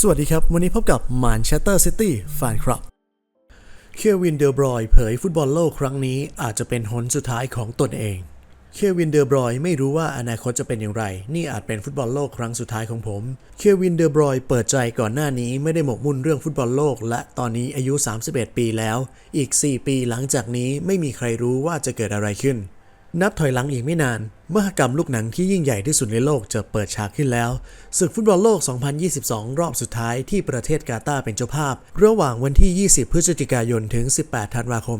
สวัสดีครับ วันนี้พบกับมานเชสเตอร์ซิตี้แฟนคลับ เควินเดอร์บรอยเผยฟุตบอลโลกครั้งนี้อาจจะเป็นหนสุดท้ายของตนเอง เควินเดอร์บรอยไม่รู้ว่าอนาคตจะเป็นอย่างไร นี่อาจเป็นฟุตบอลโลกครั้งสุดท้ายของผม เควินเดอร์บรอยเปิดใจก่อนหน้านี้ไม่ได้หมกมุ่นเรื่องฟุตบอลโลก และตอนนี้อายุ 31 ปีแล้ว อีก 4 ปีหลังจากนี้ไม่มีใครรู้ว่าจะเกิดอะไรขึ้น นับถอยหลังอีกไม่นาน มหกรรมลูกหนังที่ยิ่งใหญ่ที่สุดในโลกจะเปิดฉากขึ้นแล้วศึกฟุตบอลโลก 2022 รอบสุดท้ายที่ประเทศกาตาร์เป็นเจ้าภาพ ระหว่างวันที่ 20 พฤศจิกายนถึง 18 ธันวาคม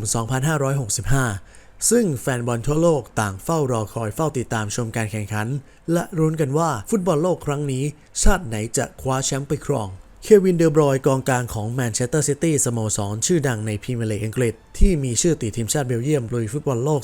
2565 ซึ่งแฟนบอลทั่วโลกต่างเฝ้ารอคอยเฝ้าติดตามชมการแข่งขัน และรุ้นกันว่าฟุตบอลโลกครั้งนี้ ชาติไหนจะคว้าแชมป์ไปครอง เควินเดอบรอยกองกลางของแมนเชสเตอร์ซิตี้สโมสรชื่อดังในพรีเมียร์ลีกอังกฤษ ที่มีชื่อติดทีมชาติเบลเยียมลุยฟุตบอลโลก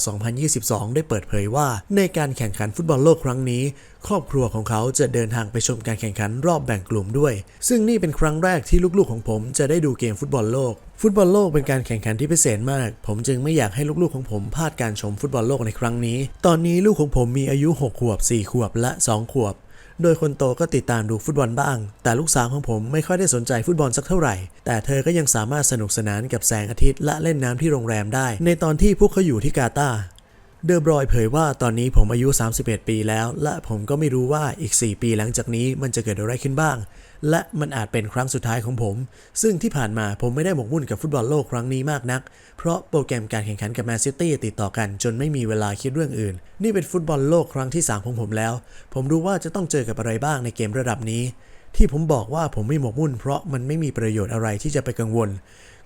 2022 ได้เปิดเผยว่า ในการแข่งขันฟุตบอลโลกครั้งนี้ ครอบครัวของเขาจะเดินทางไปชมการแข่งขันรอบแบ่งกลุ่มด้วย ซึ่งนี่เป็นครั้งแรกที่ลูกๆของผมจะได้ดูเกมฟุตบอลโลก ฟุตบอลโลกเป็นการแข่งขันที่พิเศษมาก ผมจึงไม่อยากให้ลูกๆของผมพลาดการชมฟุตบอลโลกในครั้งนี้ ตอนนี้ลูกของผมมีอายุ 6 ขวบ 4 ขวบและ 2 ขวบ โดยคนโตก็ติดตามดูฟุตบอลบ้าง แต่ลูกสาวของผมไม่ค่อยได้สนใจฟุตบอลสักเท่าไหร่ แต่เธอก็ยังสามารถสนุกสนานกับแสงอาทิตย์และเล่นน้ำที่โรงแรมได้ ในตอนที่พวกเขาอยู่ที่กาตาร์ เดอบรอยเผยว่าตอนนี้ผมอายุ 31 ปีแล้ว และผมก็ไม่รู้ว่าอีก 4 ปีหลังจากนี้มันจะเกิดอะไรขึ้นบ้าง และมันอาจเป็นครั้งสุดท้ายของผม ซึ่งที่ผ่านมาผมไม่ได้หมกมุ่นกับฟุตบอลโลกครั้งนี้มากนัก เพราะโปรแกรมการแข่งขันกับแมนซิตี้ติดต่อกันจนไม่มีเวลาคิดเรื่องอื่น นี่เป็นฟุตบอลโลกครั้งที่ 3 ของผมแล้ว ผมรู้ว่าจะต้องเจอกับอะไรบ้างในเกมระดับนี้ ที่ผมบอกว่าผมไม่หมกมุ่นเพราะมันไม่มีประโยชน์อะไรที่จะไปกังวล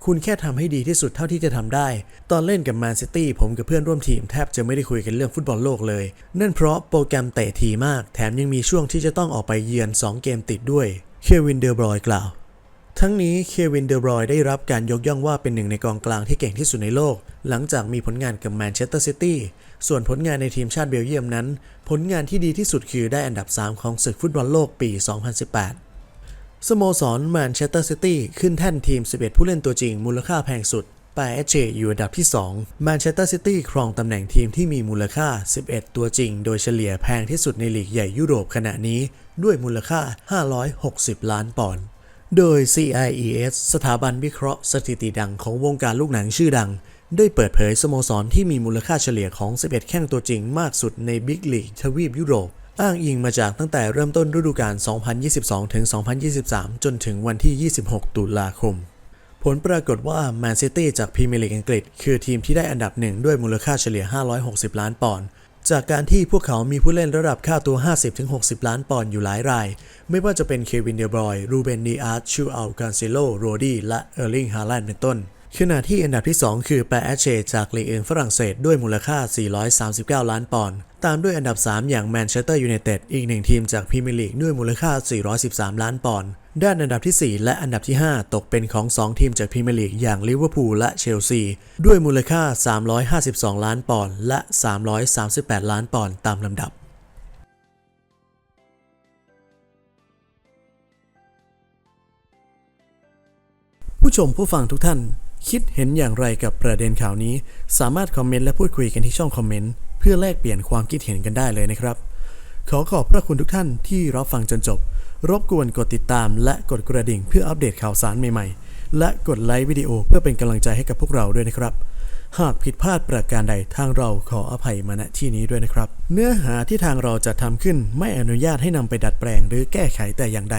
คุณแค่ทำให้ดีที่สุดเท่าที่จะทำได้ ตอนเล่นกับแมนซิตี้ผมกับเพื่อนร่วมทีมแทบจะไม่ได้คุยกันเรื่องฟุตบอลโลกเลย นั่นเพราะโปรแกรมเตะทีมาก แถมยังมีช่วงที่จะต้องออกไปเยือน 2 เกมติดด้วย เควินเดอร์บรอยกล่าว ทั้งนี้เควินเดอร์บรอยได้รับการยกย่องว่าเป็นหนึ่งในกองกลางที่เก่งที่สุดในโลก หลังจากมีผลงานกับแมนเชสเตอร์ซิตี้ส่วนผลงานในทีมชาติเบลเยียมนั้น ผลงานที่ดีที่สุดคือได้อันดับ 3 ของศึกฟุตบอลโลกปี 2018 สโมสรแมนเชสเตอร์ซิตี้ขึ้นแท่นทีม 11 ผู้เล่นตัวจริงมูลค่าแพงสุดแปเอเอยู่อันดับที่2แมนเชสเตอร์ซิตี้ครองตำแหน่งทีมที่มีมูลค่า 11 ตัวจริง โดยเฉลี่ยแพงที่สุดในลีกใหญ่ยุโรปขณะนี้ ด้วยมูลค่า 560 ล้านปอนด์ โดย CIES สถาบันวิเคราะห์สถิติดังของวงการลูกหนังชื่อดัง ได้เปิดเผยสโมสรที่มีมูลค่าเฉลี่ยของ 11 แข้งตัวจริงมากสุดในบิ๊กลีกทวีปยุโรป อ้างอิงมาจากตั้งแต่เริ่มต้นฤดูกาล 2022 ถึง 2023 จนถึงวันที่ 26 ตุลาคม ผลปรากฏว่าแมนซิตี้จากพรีเมียร์ลีกอังกฤษ คือทีมที่ได้อันดับหนึ่งด้วยมูลค่าเฉลี่ย 560 ล้านปอนด์ จากการที่พวกเขามีผู้เล่นระดับค่าตัว 50-60 ล้านปอนด์อยู่หลายราย ไม่ว่าจะเป็นเควินเดบรอย รูเบนดีอาร์ตชูอัลกานเซโล โรดี้ และเออร์ลิง ฮาแลนด์ เป็นต้น ขณะที่อันดับที่ 2 คือแปแอชเชจากลีกเองฝรั่งเศสด้วยมูลค่า 439 ล้านปอนด์ ตามด้วยอันดับ 3 อย่างแมนเชสเตอร์ยูไนเต็ด อีกหนึ่งทีมจากพรีเมียร์ลีกด้วยมูลค่า 413 ล้านปอนด์ ด้านอันดับที่ 4 และอันดับที่ 5 ตกเป็นของ 2 ทีมจากพรีเมียร์ลีกอย่างลิเวอร์พูลและเชลซี ด้วยมูลค่า 352 ล้านปอนด์และ 338 ล้านปอนด์ตามลำดับผู้ชมผู้ฟังทุกท่าน คิดเห็นอย่างไรกับประเด็นข่าวนี้ สามารถคอมเมนต์และพูดคุยกันที่ช่องคอมเมนต์ เพื่อแลกเปลี่ยนความคิดเห็นกันได้เลยนะครับ ขอขอบพระคุณทุกท่านที่รับฟังจนจบ รบกวนกดติดตามและกดกระดิ่งเพื่ออัปเดตข่าวสารใหม่ๆ และกดไลค์วิดีโอเพื่อเป็นกำลังใจให้กับพวกเราด้วยนะครับ หากผิดพลาดประการใดทางเราขออภัยมาณที่นี้ด้วยนะครับ เนื้อหาที่ทางเราจะทำขึ้นไม่อนุญาตให้นำไปดัดแปลงหรือแก้ไขแต่อย่างใด